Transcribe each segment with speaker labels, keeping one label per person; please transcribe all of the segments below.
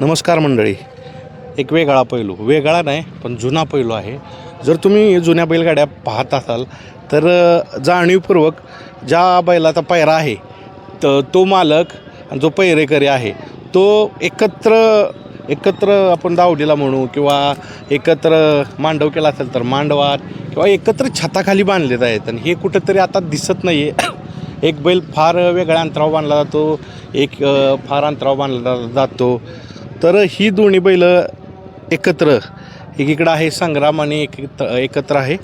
Speaker 1: नमस्कार मंडळी. एक वेगळा पैलू वेगळा नाही पण जुना पैलू आहे. जर तुम्ही जुन्या बैलगाड्या पाहत असाल तर जाणीवपूर्वक ज्या बैलाचा पायरा आहे तर तो मालक आणि जो पैरेकरी आहे तो एकत्र एकत्र आपण दावडीला म्हणू किंवा एकत्र मांडव केला असेल तर मांडवात किंवा एकत्र छताखाली बांधले आहेत. आणि हे कुठंतरी आता दिसत नाही आहे एक बैल फार वेगळ्या अंतरावर बांधला जातो एक फार अंतरावर बांधला जातो. तर ही दोन्ही बैल एकत्र एकीकडं आहे संग्राम आणि एक एकत्र आहे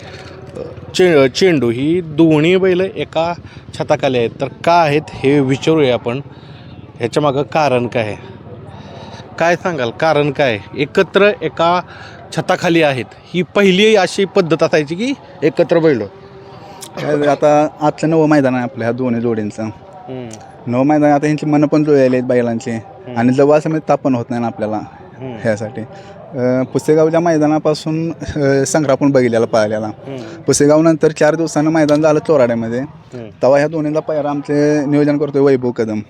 Speaker 1: चे चेंडू. ही दोन्ही बैल एका छताखाली आहेत. तर का आहेत हे विचारूया आपण. ह्याच्या मागं कारण काय आहे? काय सांगाल? कारण काय? एकत्र एका छताखाली आहेत. ही पहिली अशी पद्धत असायची की एकत्र बैल.
Speaker 2: आता आजचं नवं मैदान आहे आपल्या ह्या दोन्ही जोडींचं. नवं मैदान आता ह्यांची मनं पण जुळलेली आहेत बैलांची. आणि जवळ समेत ताप पण होत नाही ना आपल्याला ह्यासाठी. पुसेगावच्या मैदानापासून पण बघितलेला पाहिलेला. पुसेगाव नंतर चार दिवसानं मैदान झालं चोराड्यामध्ये. तेव्हा ह्या दोन्हीला पहिला आमचे नियोजन करतोय वैभव कदम.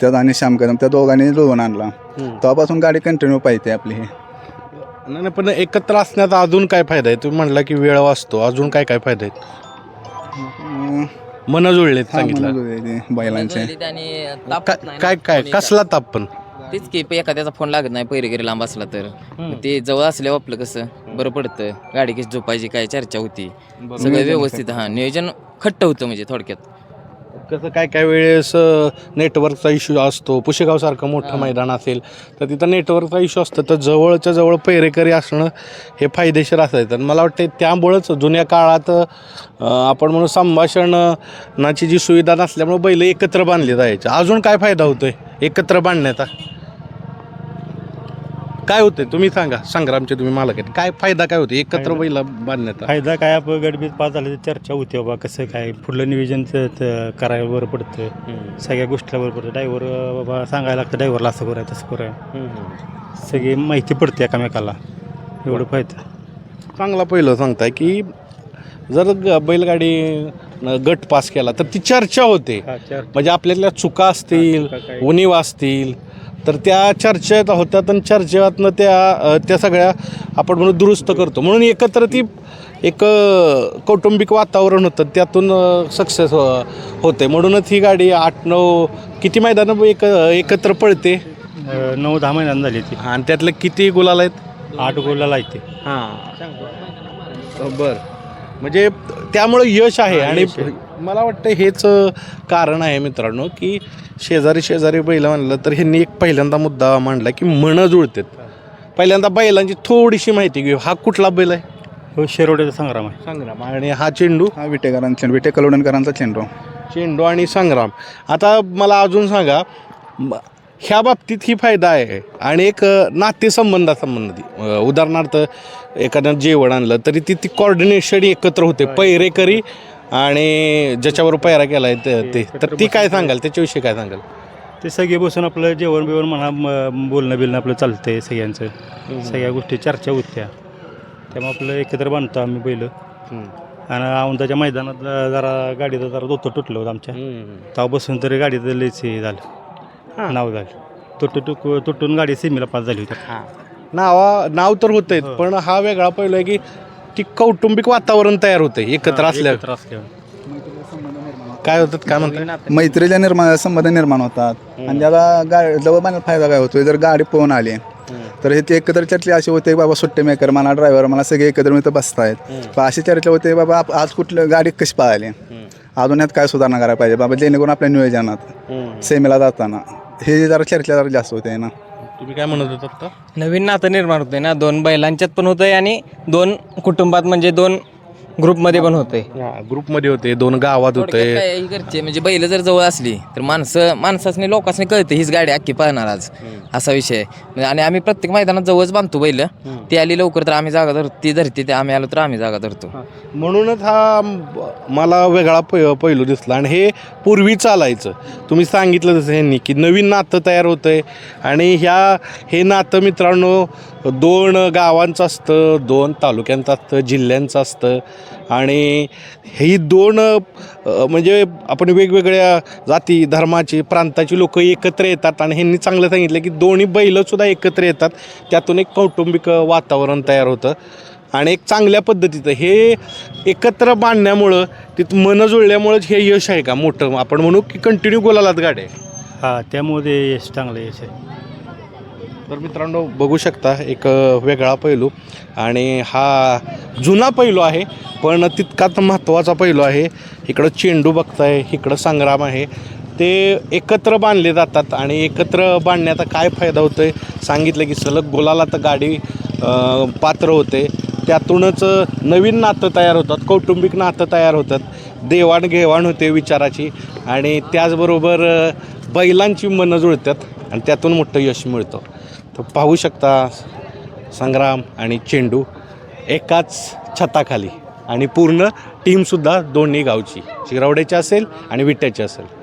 Speaker 2: त्यात आणि श्याम कदम. त्या दोघांनी जुळवून आणला. तेव्हापासून गाडी कंटिन्यू पाहिजे आपली. ही
Speaker 1: नाही पण एकत्र असण्याचा अजून काय फायदा आहे? तुम्ही म्हणला की वेळ वाचतो. अजून काय काय फायदा आहेत
Speaker 2: अं,
Speaker 1: मन जुळलेत सांगितलं
Speaker 2: मनं जुळलेली बैलांचे.
Speaker 3: आणि ताप
Speaker 1: काय
Speaker 3: होत नाही ना.
Speaker 1: काय कसला ताप पण?
Speaker 3: तेच की पे- एखाद्याचा फोन लागत नाही पैरेगिरी लांब असला तर. ते जवळ असल्यावर आपलं कसं बरं पडतं. गाडी कशी झोपायची काय चर्चा होती. सगळं व्यवस्थित हा नियोजन खट्ट होतं म्हणजे थोडक्यात.
Speaker 1: कसं काय काय वेळेस नेटवर्कचा इश्यू असतो. पुशेगावसारखं मोठं मैदान असेल तर तिथं नेटवर्कचा इश्यू असतं. तर जवळच्या जवळ पैरेकरी असणं हे फायदेशीर असायचं. आणि मला वाटतं त्यामुळंच जुन्या काळात आपण म्हणू संभाषणाची जी सुविधा नसल्यामुळे बैल एकत्र बांधले जायचे अजून काय फायदा होतोय? एकत्र बांधण्याचा. काय होते तुम्ही सांगा. संग्रामचे तुम्ही मालक आहेत. काय फायदा काय होतो एकत्र बैल बांधण्याचा.
Speaker 4: फायदा काय? आपण गडबीत पास झालं तर चर्चा होती बाबा कसं काय? पुढलं नियोजन करायला बरं पडतं. सगळ्या गोष्टीला बरं पडतं. ड्रायव्हर बाबा सांगायला लागतं ड्रायव्हरला असं करूया तसं करूया. सगळी माहिती पडते एकामेकाला. एवढं फायदा.
Speaker 1: चांगला पहिलं सांगताय की जर बैलगाडी गट पास केला तर ती चर्चा होते. म्हणजे आपल्यातल्या चुका असतील? उणीव असतील तर त्या चर्चेत होतात आणि चर्चेतनं त्या त्या सगळ्या आपण म्हणून दुरुस्त करतो. म्हणून एकत्र ती एक कौटुंबिक वातावरण होतं. त्यातून सक्सेस होते. म्हणूनच ही गाडी आठ नऊ किती मैदानं एक एकत्र पळते?
Speaker 4: नऊ दहा महिन्यांनी झाली ती.
Speaker 1: आणि त्यातले किती गुलाल आहेत?
Speaker 4: आठ गोलला लायते
Speaker 1: हां. बर. म्हणजे त्यामुळं यश आहे आणि. मला वाटतं हेच कारण आहे मित्रांनो की शेजारी शेजारी बैल म्हणलं तर ह्यांनी एक पहिल्यांदा मुद्दा मांडला की मनं जुळतात. पहिल्यांदा बैलांची थोडीशी माहिती घेऊ. हा कुठला बैल आहे?
Speaker 4: हो शिरोड्याचा संग्राम आहे.
Speaker 1: संग्राम. आणि हा चेंडू?
Speaker 2: हा विटेकरांचा विटे कलोडणकरांचा चेंडू.
Speaker 1: चेंडू आणि संग्राम. आता मला अजून सांगा म- ह्या बाबतीत ही फायदा आहे आणि एक अ, नातेसंबंधासंबंधी अ, उदाहरणार्थ एखादं जेवण आणलं तरी ती ती कॉर्डिनेशन एकत्र होते. पैरेकरी आणि ज्याच्याबरोबर पैरा केला आहे ते. तर ती काय सांगाल? त्याच्याविषयी काय सांगाल?
Speaker 4: ते सगळे बसून आपलं जेवण बिवण म्हणा म- बोलणं बिलणं आपलं चालतंय सगळ्यांचं. सगळ्या गोष्टी चर्चा होत्या. त्यामुळे आपलं एकत्र बांधतो आम्ही बैल आणि औंदाच्या मैदानात जरा गाडीचं जरा दोतं तुटलं होतं आमच्या. तेव्हा बसून तरी गाडीचं लयच हे झालं. नाव झालं. तुटू तुक तुटून गाडी सेमीला पास झाली होती.
Speaker 1: नावा नाव तर होतंय पण हा वेगळा पहिला आहे की ती कौटुंबिक वातावरण तयार होते एकत्र असल्या
Speaker 4: एकत्र असल्यावर.
Speaker 1: काय होतं. काय म्हणतात?
Speaker 2: मैत्रीच्या निर्माण संबंध निर्माण होतात. आणि त्याला गा जवळ बांधण्यात फायदा काय होतोय? जर गाडी पोहून आली तर हे ते एकत्र चर्चा अशी होते बाबा सुट्टे मेकर मला ड्रायव्हर मला सगळे एकत्र मिळत बसतायत. पण अशी चर्चा होते बाबा आप- आज कुठलं गाडी कशी पाहिली अजून यात काय सुधारणा करायला पाहिजे? बाबा जेणेकरून आपल्या नियोजनात सेमीला जाताना. हे जरा चर्चा जरा जास्त होते ना.
Speaker 1: तुम्ही काय म्हणत होतात
Speaker 5: नवीन नातं निर्माण होतंय ना दोन बैलांच्यात पण होतंय आणि दोन कुटुंबात म्हणजे दोन ग्रुपमध्ये पण होतंय.
Speaker 1: ग्रुपमध्ये होते दोन गावात होते
Speaker 3: ही घरचे म्हणजे बैल जर जवळ असली तर माणसं माणसासने लोकांनी कळते हीच गाडी अख्खी पळणार आज. असा विषय आहे. म्हणजे आणि आम्ही प्रत्येक मैदानात जवळच बांधतो बैल. ती आली लवकर तर आम्ही जागा धरतो ती धरते ते आम्ही आलो तर आम्ही जागा धरतो.
Speaker 1: म्हणूनच हा म- मला वेगळा पै पैलू दिसला. आणि हे पूर्वी चालायचं. तुम्ही सांगितलं जसं ह्यांनी की नवीन नातं तयार होतं आहे आणि ह्या हे नातं मित्रांनो दोन गावांचं असतं दोन तालुक्यांचं असतं जिल्ह्यांचं असतं. आणि ही दोन म्हणजे आपण वेगवेगळ्या जाती धर्माची प्रांताची लोक एकत्र येतात आणि ह्यांनी चांगलं सांगितलं की दोन्ही बैलंसुद्धा एकत्र येतात. त्यातून एक कौटुंबिक वातावरण तयार होतं आणि एक चांगल्या पद्धतीचं. हे एकत्र बांधण्यामुळं तिथं मन जुळल्यामुळंच हे यश आहे का? मोठं. आपण म्हणू की कंटिन्यू गोलालात गाड्या
Speaker 4: हां त्यामुळे यश चांगलं यश आहे.
Speaker 1: तर मित्रांनो बघू शकता एक वेगळा पैलू. आणि हा जुना पैलू आहे पण तितकाच महत्त्वाचा पैलू आहे. इकडं चेंडू बघताय इकडं संग्राम आहे. ते एकत्र बांधले जातात आणि एकत्र बांधण्याचा काय फायदा होतो आहे सांगितलं की सलग बोलाला तर गाडी पात्र होते. त्यातूनच नवीन नातं तयार होतात कौटुंबिक नातं तयार होतात. देवाणघेवाण होते विचाराची. आणि त्याचबरोबर बैलांची मनं जुळतात आणि त्यातून मोठं यश मिळतं. तर पाहू शकता संग्राम आणि चेंडू एकाच छताखाली आणि पूर्ण टीमसुद्धा दोन्ही गावची. शिरावड्याची असेल आणि विट्याची असेल.